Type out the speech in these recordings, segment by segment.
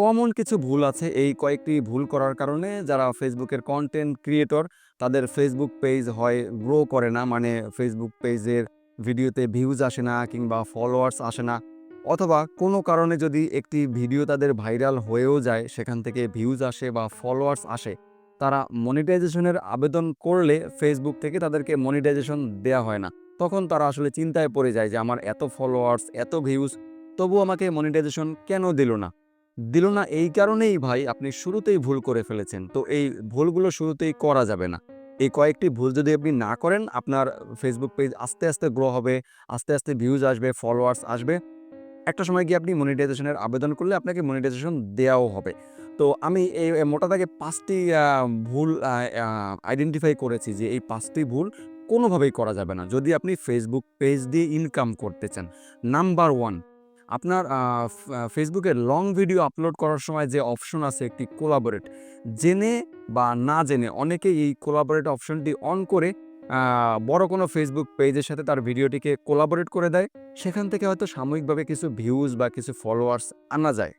Common কিছু ভুল আছে। এই কয়েকটি ভুল করার কারণে যারা ফেসবুকের কন্টেন্ট ক্রিয়েটর তাদের ফেসবুক পেজ হয় গ্রো করে না। মানে ফেসবুক পেজের ভিডিওতে ভিউজ আসে না কিংবা ফলোয়ার্স আসে না। অথবা কোনো কারণে যদি একটি ভিডিও তাদের ভাইরাল হয়েও যায়, সেখান থেকে ভিউজ আসে বা ফলোয়ার্স আসে, তারা মনিটাইজেশনের আবেদন করলে ফেসবুক থেকে তাদেরকে মনিটাইজেশন দেওয়া হয় না। তখন তারা আসলে চিন্তায় পড়ে যায় যে, আমার এত ফলোয়ার্স এত ভিউজ তবু আমাকে মনিটাইজেশন কেন দিল না? দিল না এই কারণেই ভাই আপনি শুরুতেই ভুল করে ফেলেছেন। তো এই ভুলগুলো শুরুতেই করা যাবে না। এই কয়েকটি ভুল যদি আপনি না করেন, আপনার ফেসবুক পেজ আস্তে আস্তে গ্রো হবে, আস্তে আস্তে ভিউজ আসবে ফলোয়ার্স আসবে। একটা সময় গিয়ে আপনি মনিটাইজেশনের আবেদন করলে আপনাকে মনিটাইজেশন দেওয়াও হবে। তো আমি এই মোটা দাগে পাঁচটি ভুল আইডেন্টিফাই করেছি যে এই পাঁচটি ভুল কোনোভাবেই করা যাবে না। যদি আপনি ফেসবুক পেজ দিয়ে ইনকাম করতে চান নাম্বার ওয়ান আপনার ফেসবুকে লং ভিডিও আপলোড করার সময় যে অপশন আছে একটি কোলাবোরেট জেনে বা না জেনে অনেকেই এই কোলাবোরেট অপশনটি অন করে বড় কোনো ফেসবুক পেজের সাথে তার ভিডিওটিকে কোলাবোরেট করে দেয়। সেখান থেকে হয়তো সাময়িকভাবে কিছু ভিউজ বা কিছু ফলোয়ার্স আনা যায়।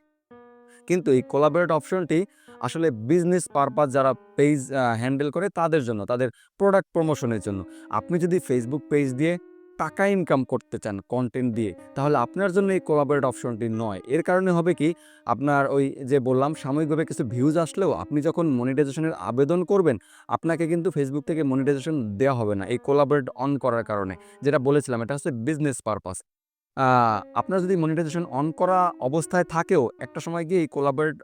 কিন্তু এই কোলাবোরেট অপশনটি আসলে বিজনেস পারপাস যারা পেজ হ্যান্ডেল করে তাদের জন্য, তাদের প্রোডাক্ট প্রমোশনের জন্য। আপনি যদি ফেসবুক পেজ দিয়ে টাকা ইনকাম করতে চান কন্টেন্ট দিয়ে, তাহলে আপনার জন্য এই কোলাবোরেট অপশনটি নয়। এর কারণে হবে কি, আপনার ওই যে বললাম, সাময়িকভাবে কিছু ভিউজ আসলেও আপনি যখন মনিটাইজেশনের আবেদন করবেন, আপনাকে কিন্তু ফেসবুক থেকে মনিটাইজেশন দেওয়া হবে না, এই কোলাবোরেট অন করার কারণে। যেটা বলেছিলাম, এটা হচ্ছে বিজনেস পারপাস আপনার যদি মনিটাইজেশন অন করা অবস্থায় থাকেও, একটা সময় গিয়ে এই কোলাবোরেট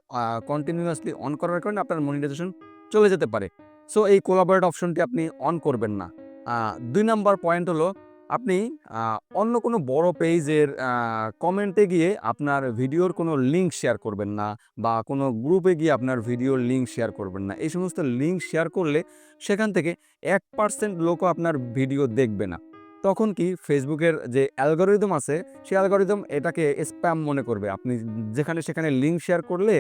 কন্টিনিউয়াসলি অন করার কারণে আপনার মনিটাইজেশন চলে যেতে পারে। সো এই কোলাবোরেট অপশনটি আপনি অন করবেন না। দুই নাম্বার পয়েন্ট হলো আপনি অন্য কোনো বড় পেজের কমেন্টে গিয়ে আপনার ভিডিওর কোনো লিঙ্ক শেয়ার করবেন না বা কোনো গ্রুপে গিয়ে আপনার ভিডিওর লিঙ্ক শেয়ার করবেন না। এই সমস্ত লিঙ্ক শেয়ার করলে সেখান থেকে এক পার্সেন্ট লোকও আপনার ভিডিও দেখবে না। তখন কি ফেসবুকের যে অ্যালগোরিদম আছে, সেই অ্যালগোরিদম এটাকে স্প্যাম মনে করবে। আপনি যেখানে সেখানে লিঙ্ক শেয়ার করলে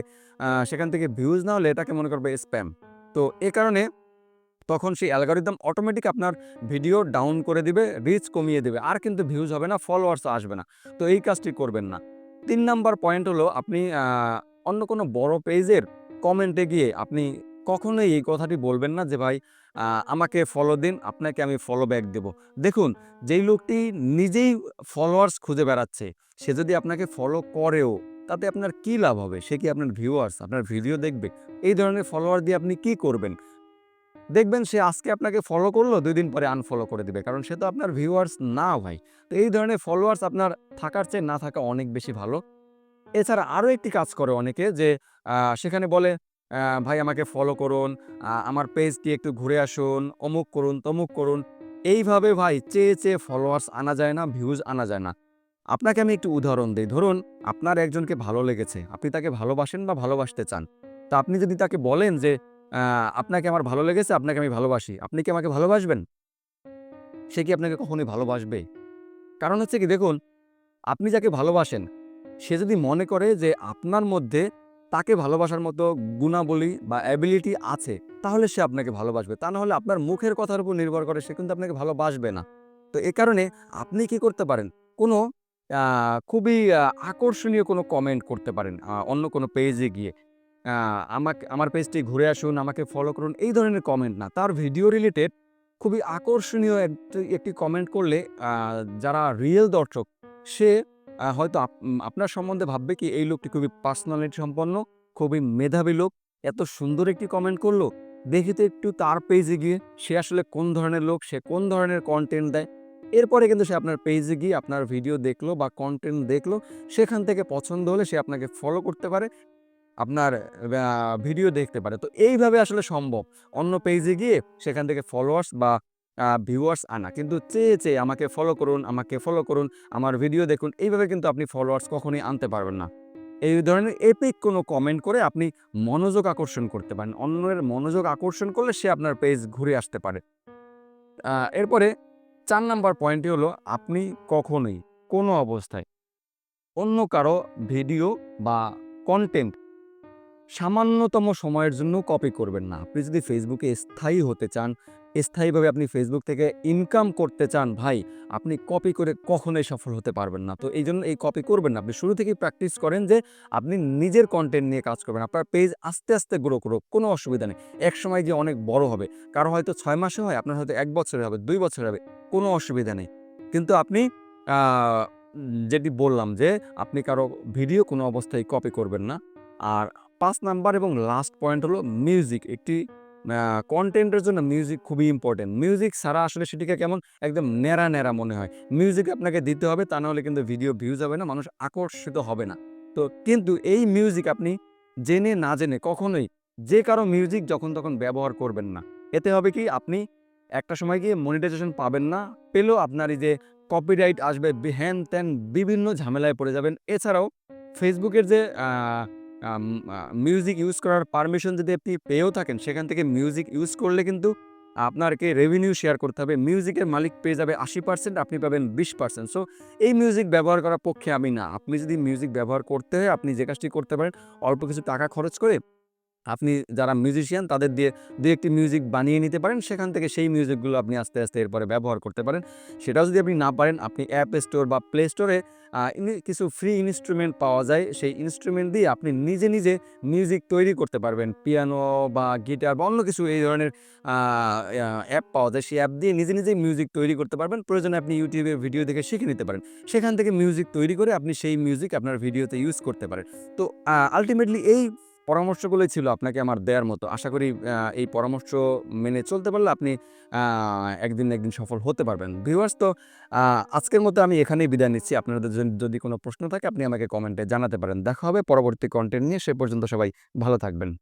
সেখান থেকে ভিউজ না হলে এটাকে মনে করবে স্প্যাম। তো এ কারণে তখন সেই অ্যালগোরিদম অটোমেটিক আপনার ভিডিও ডাউন করে দিবে রিচ কমিয়ে দেবে। আর কিন্তু ভিউজ হবে না ফলোয়ার্স আসবে না। তো এই কাজটি করবেন না। তিন নাম্বার পয়েন্ট হলো আপনি অন্য কোনো বড় পেজের কমেন্টে গিয়ে আপনি কখনোই এই কথাটি বলবেন না যে, ভাই আমাকে ফলো দিন, আপনাকে আমি ফলো ব্যাক দেব। দেখুন, যেই লোকটি নিজেই ফলোয়ার্স খুঁজে বেড়াচ্ছে, সে যদি আপনাকে ফলো করেও, তাতে আপনার কি লাভ হবে? সে কি আপনার ভিউয়ার্স আপনার ভিডিও দেখবে? এই ধরনের ফলোয়ার দিয়ে আপনি কি করবেন? দেখবেন সে আজকে আপনাকে ফলো করল, দুই দিন পরে আনফলো করে দিবে। কারণ সে তো আপনার ভিউয়ার্স না ভাই। তো এই ধরনের ফলোয়ার্স আপনার থাকার চেয়ে না থাকা অনেক বেশি ভালো। এছাড়া আরও একটি কাজ করে অনেকে যে সেখানে বলে ভাই, আমাকে ফলো করুন আমার পেজটি একটু ঘুরে আসুন, অমুক করুন, তমুক করুন। এইভাবে ভাই চেয়ে চেয়ে ফলোয়ার্স আনা যায় না ভিউজ আনা যায় না। আপনাকে আমি একটু উদাহরণ দিই। ধরুন, আপনার একজনকে ভালো লেগেছে, আপনি তাকে ভালোবাসেন বা ভালোবাসতে চান। তা আপনি যদি তাকে বলেন যে আপনাকে আমার ভালো লেগেছে, আপনাকে আমি ভালোবাসি। আপনি কি আমাকে ভালোবাসবেন? সে কি আপনাকে কখনোই ভালোবাসবে? কারণ হচ্ছে কি, দেখুন, আপনি যাকে ভালোবাসেন, সে যদি মনে করে যে আপনার মধ্যে তাকে ভালোবাসার মতো গুণাবলী বা অ্যাবিলিটি আছে, তাহলে সে আপনাকে ভালোবাসবে। তা নাহলে আপনার মুখের কথার উপর নির্ভর করে সে কিন্তু আপনাকে ভালোবাসবে না। তো এ কারণে আপনি কি করতে পারেন? কোনো খুবই আকর্ষণীয় কোনো কমেন্ট করতে পারেন অন্য কোনো পেজে গিয়ে। আমাকে, আমার পেজটি ঘুরে আসুন, আমাকে ফলো করুন, এই ধরনের কমেন্ট না। তার ভিডিও রিলেটেড খুবই আকর্ষণীয় একটি একটি কমেন্ট করলে যারা রিয়েল দর্শক, সে হয়তো আপ- আপনার সম্বন্ধে ভাববে কি, এই লোকটি খুবই পার্সোনালিটি সম্পন্ন, খুবই মেধাবী লোক, এত সুন্দর একটি কমেন্ট করল। দেখি তো একটু তার পেজে গিয়ে, সে আসলে কোন ধরনের লোক, সে কোন ধরনের কন্টেন্ট দেয়। এরপরে কিন্তু সে আপনার পেজে গিয়ে আপনার ভিডিও দেখল বা কন্টেন্ট দেখল, সেখান থেকে পছন্দ হলে সে আপনাকে ফলো করতে পারে। আপনার ভিডিও দেখতে পারে। তো এইভাবে আসলে সম্ভব। অন্য পেজে গিয়ে সেখান থেকে ফলোয়ার্স বা ভিউয়ার্স আনা। কিন্তু চেয়ে চেয়ে আমাকে ফলো করুন, আমাকে ফলো করুন, আমার ভিডিও দেখুন, এইভাবে কিন্তু আপনি ফলোয়ার্স কখনোই আনতে পারবেন না। এই ধরনের এপিক কোনো কমেন্ট করে আপনি মনোযোগ আকর্ষণ করতে পারেন। অন্যের মনোযোগ আকর্ষণ করলে সে আপনার পেজ ঘুরে আসতে পারে। এরপরে চার নাম্বার পয়েন্টটি হলো আপনি কখনোই কোনো অবস্থায় অন্য কারও ভিডিও বা কন্টেন্ট সামান্যতম সময়ের জন্য কপি করবেন না। আপনি যদি ফেসবুকে স্থায়ী হতে চান, স্থায়ীভাবে আপনি ফেসবুক থেকে ইনকাম করতে চান, ভাই, আপনি কপি করে কখনোই সফল হতে পারবেন না। তো এই জন্য এই কপি করবেন না। আপনি শুরু থেকেই প্র্যাকটিস করেন যে, আপনি নিজের কন্টেন্ট নিয়ে কাজ করবেন। আপনার পেজ আস্তে আস্তে গ্রো করুক, কোনো অসুবিধা নেই। এক সময় যে অনেক বড় হবে। কারও হয়তো ছয় মাসে হয়, আপনার হয়তো এক বছরে হবে, দুই বছরে হবে, কোনো অসুবিধা নেই। কিন্তু আপনি যেটি বললাম যে, আপনি কারও ভিডিও কোনো অবস্থায় কপি করবেন না। আর পাঁচ নাম্বার এবং লাস্ট পয়েন্ট হলো মিউজিক একটি কন্টেন্টের জন্য মিউজিক খুবই ইম্পর্টেন্ট মিউজিক ছাড়া আসলে সেটিকে কেমন? একদম ন্যাড়া ন্যাড়া মনে হয়। মিউজিক আপনাকে দিতে হবে, তা নাহলে কিন্তু ভিডিও ভিউজ হবে না, মানুষ আকর্ষিত হবে না। তো কিন্তু এই মিউজিক আপনি জেনে না জেনে কখনোই যে কারও মিউজিক যখন তখন ব্যবহার করবেন না। এতে হবে কি? আপনি একটা সময় গিয়ে মনিটাইজেশন পাবেন না, পেলেও আপনার এই যে কপিরাইট আসবে হ্যান ত্যান বিভিন্ন ঝামেলায় পড়ে যাবেন। এছাড়াও ফেসবুকের যে মিউজিক ইউজ করার পারমিশন যদি আপনি পেয়েও থাকেন, সেখান থেকে মিউজিক ইউজ করলে কিন্তু আপনাকে রেভিনিউ শেয়ার করতে হবে। মিউজিকের মালিক পেয়ে যাবে আশি পার্সেন্ট আপনি পাবেন বিশ পার্সেন্ট সো এই মিউজিক ব্যবহার করার পক্ষে আমি না। আপনি যদি মিউজিক ব্যবহার করতে হয়, আপনি যে কাজটি করতে পারেন, অল্প কিছু টাকা খরচ করে আপনি যারা মিউজিশিয়ান তাদের দিয়ে দু একটি মিউজিক বানিয়ে নিতে পারেন। সেখান থেকে সেই মিউজিকগুলো আপনি আস্তে আস্তে এরপরে ব্যবহার করতে পারেন। সেটাও যদি আপনি না পারেন, আপনি অ্যাপ স্টোর বা প্লে স্টোরে কিছু ফ্রি ইনস্ট্রুমেন্ট পাওয়া যায়। সেই ইনস্ট্রুমেন্ট দিয়ে আপনি নিজে নিজে মিউজিক তৈরি করতে পারবেন। পিয়ানো বা গিটার বা অন্য কিছু এই ধরনের অ্যাপ পাওয়া যায়। সেই অ্যাপ দিয়ে নিজে নিজে মিউজিক তৈরি করতে পারবেন। প্রয়োজনে আপনি ইউটিউবে ভিডিও দেখে শিখে নিতে পারেন। সেখান থেকে মিউজিক তৈরি করে আপনি সেই মিউজিক আপনার ভিডিওতে ইউজ করতে পারেন। তো আলটিমেটলি এই পরামর্শগুলোই ছিল আপনাকে আমার দেওয়ার মতো। আশা করি এই পরামর্শ মেনে চলতে পারলে আপনি একদিন একদিন সফল হতে পারবেন। ভিউয়ার্স, তো আজকের মতো আমি এখানেই বিদায় নিচ্ছি। আপনাদের যদি- যদি কোনো প্রশ্ন থাকে, আপনি আমাকে কমেন্টে জানাতে পারেন। দেখা হবে পরবর্তী কন্টেন্ট নিয়ে। সে পর্যন্ত সবাই ভালো থাকবেন।